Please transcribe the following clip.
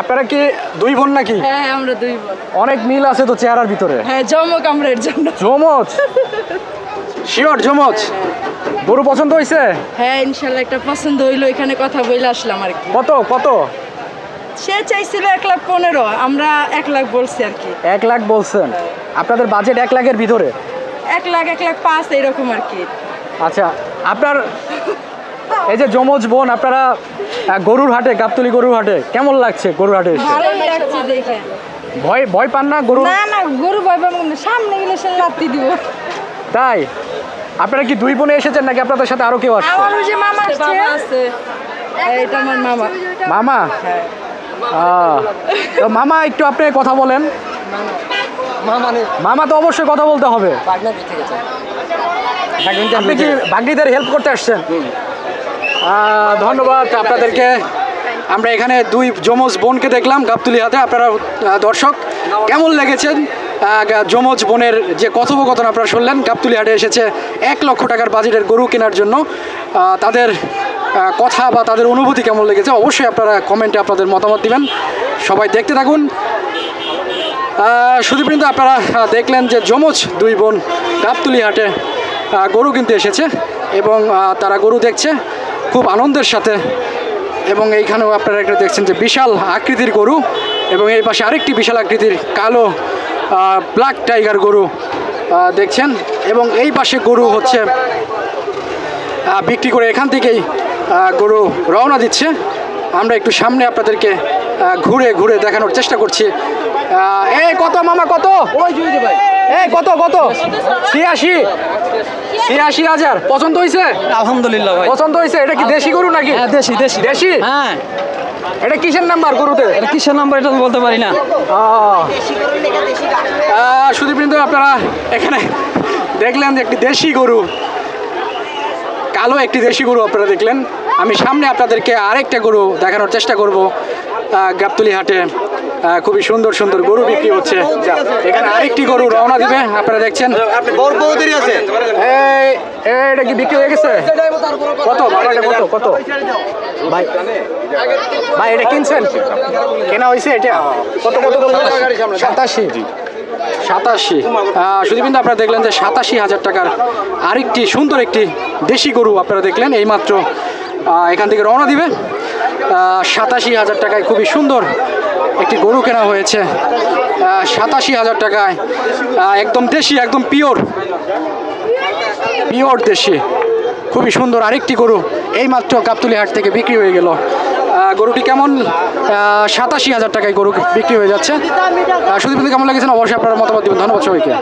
আপনারা কি দুই বোন নাকি? হ্যাঁ আমরা দুই বোন। অনেক মিল আছে তো চেহারার ভিতরে। হ্যাঁ জমক আমরা এর জন্য। জমজ শিওর জমজ গরু পছন্দ হয়েছে হ্যাঁ ইনশাল্লাহ একটা পছন্দ হইল এখানে কথা বলে আসলাম আর কি। কত কত? সে চাইছিল এক লাখ পনেরো আমরা এক লাখ বলছি আর কি। এক লাখ বলছেন। আপনাদের বাজেট এক লাখের ভিতরে? এক লাখ এক লাখ পাঁচ এরকম আর কি। আচ্ছা আপনার এই যে যমজ বোন আপনারা গরুর হাটে গাবতলি গরুর হাটে কেমন লাগছে গরুর হাটে ভয় ভয় পান না গরু না না গরু ভয় পাবো না। সামনে গেলে সে লাত্তি দিব। তাই? আপনারা কি দুই বোনে এসেছেন নাকি আপনাদের সাথে আরও কেউ আসছে? আমার ওই যে মামা আসছে। এটা আমার মামা। মামা আহ, তো মামা একটু আপনি কথা বলেন। মামা তো অবশ্যই কথা বলতে হবে। আপনি কি বাগনিদের হেল্প করতে আসছেন? ধন্যবাদ আপনাদেরকে। আমরা এখানে দুই যমজ বোনকে দেখলাম গাবতুলি হাতে। আপনারা দর্শক কেমন লেগেছেন যমজ বোনের যে কথোপকথন আপনারা শুনলেন গাবতুলি হাটে এসেছে এক লক্ষ টাকার বাজেটের গরু কেনার জন্য। তাদের কথা বা তাদের অনুভূতি কেমন লেগেছে অবশ্যই আপনারা কমেন্টে আপনাদের মতামত দিবেন। সবাই দেখতে থাকুন। আহ, শুধুবৃন্দ আপনারা দেখলেন যে যমজ দুই বোন গাবতুলি হাটে গরু কিনতে এসেছে এবং তারা গরু দেখছে। খুব আনন্দের সাথে। এবং এইখানেও আপনারা একটা দেখছেন যে বিশাল আকৃতির গরু এবং এই পাশে আরেকটি বিশাল আকৃতির কালো ব্ল্যাক টাইগার গরু দেখছেন। এবং এই পাশে গরু হচ্ছে বিক্রি করে এখান থেকেই গরু রওনা দিচ্ছে। আমরা একটু সামনে আপনাদেরকে ঘুরে ঘুরে দেখানোর চেষ্টা করছি। এই কত মামা কত? এই কত কত? ছিয়াশি। ছিয়াশি হাজার। পছন্দ হয়েছে আলহামদুলিল্লাহ ভাই। পছন্দ হয়েছে এটা কি দেশি গরু নাকি? হ্যাঁ দেশি দেশি। দেশি? হ্যাঁ। এটা কিসের নাম্বার গরুতে? এটা কিসের নাম্বার এটা বলতে পারি না। কিন্তু আপনারা এখানে দেখলেন যে একটি দেশি গরু। কালো একটি দেশি গরু আপনারা দেখলেন। আমি সামনে আপনাদেরকে আরেকটা গরু দেখানোর চেষ্টা করব গাবতলি হাটে। খুবই সুন্দর সুন্দর গরু বিক্রি হচ্ছে। এখানে আরেকটি গরু রওনা দিবে আপনারা দেখছেন। এটা কি বিক্রি হয়ে গেছে? কত? কত? কত? ভাই ভাই এটা কিনছেন? কেনা হয়েছে এটা? কত কত সাতাশি। সাতাশি। কিন্তু আপনারা দেখলেন যে সাতাশি হাজার টাকার আরেকটি সুন্দর একটি দেশি গরু আপনারা দেখলেন এইমাত্র এখান থেকে রওনা দিবে। সাতাশি হাজার টাকায় খুবই সুন্দর একটি গরু কেনা হয়েছে সাতাশি হাজার টাকায় একদম দেশি, একদম পিওর। পিওর দেশি। খুবই সুন্দর আরেকটি গরু এইমাত্র গাবতলি হাট থেকে বিক্রি হয়ে গেল। গরুটি কেমন? সাতাশি হাজার টাকায় গরু বিক্রি হয়ে যাচ্ছে। শুধু কেমন লেগেছেন অবশ্যই আপনার মতামত দিবেন। ধন্যবাদ সবাইকে।